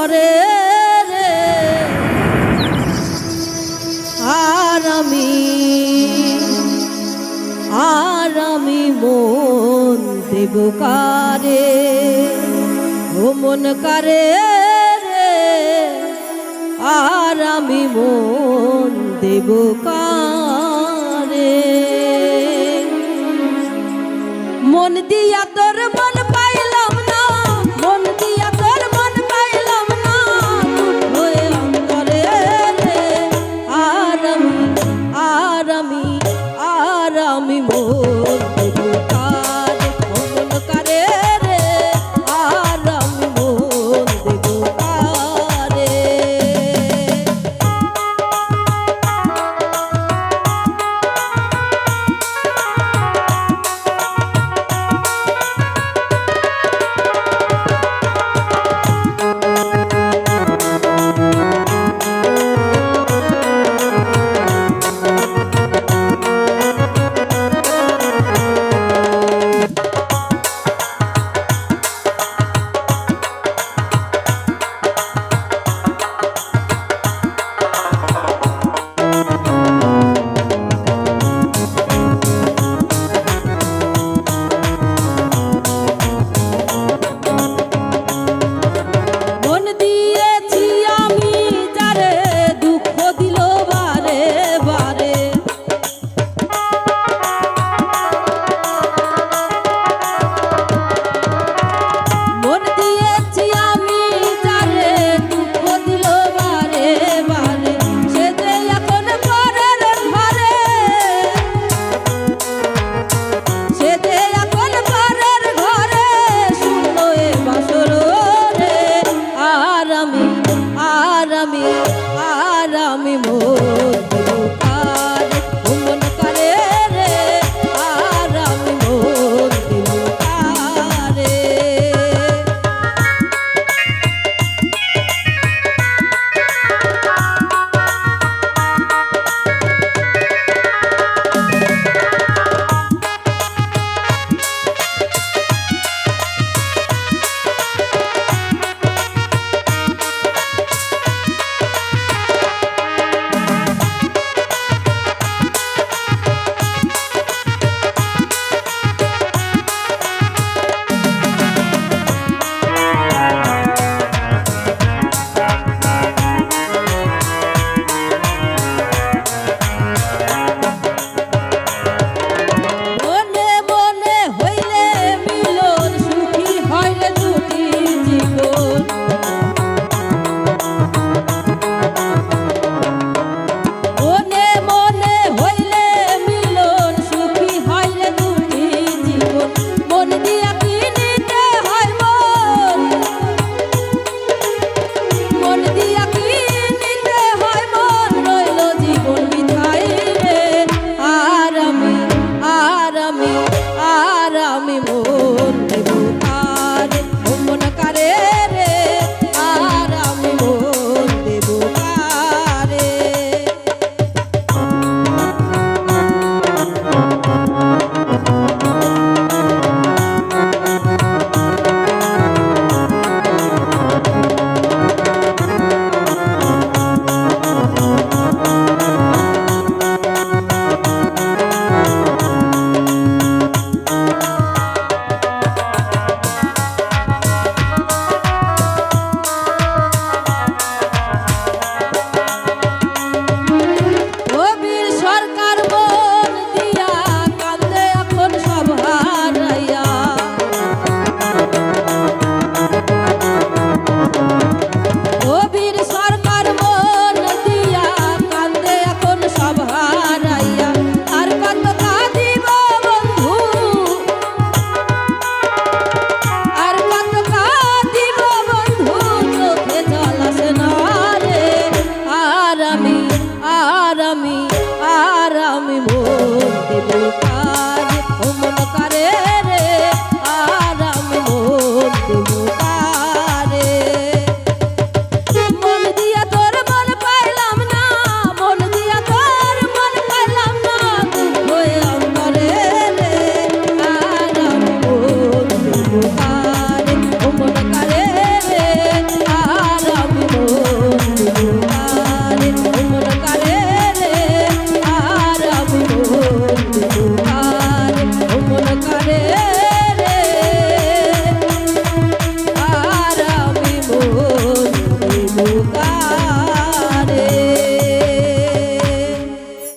করে রে। আর আমি আর আমি মন দেব কারে? ও মন কারে রে। আর আমি মন দেব কারে? মন দিয়া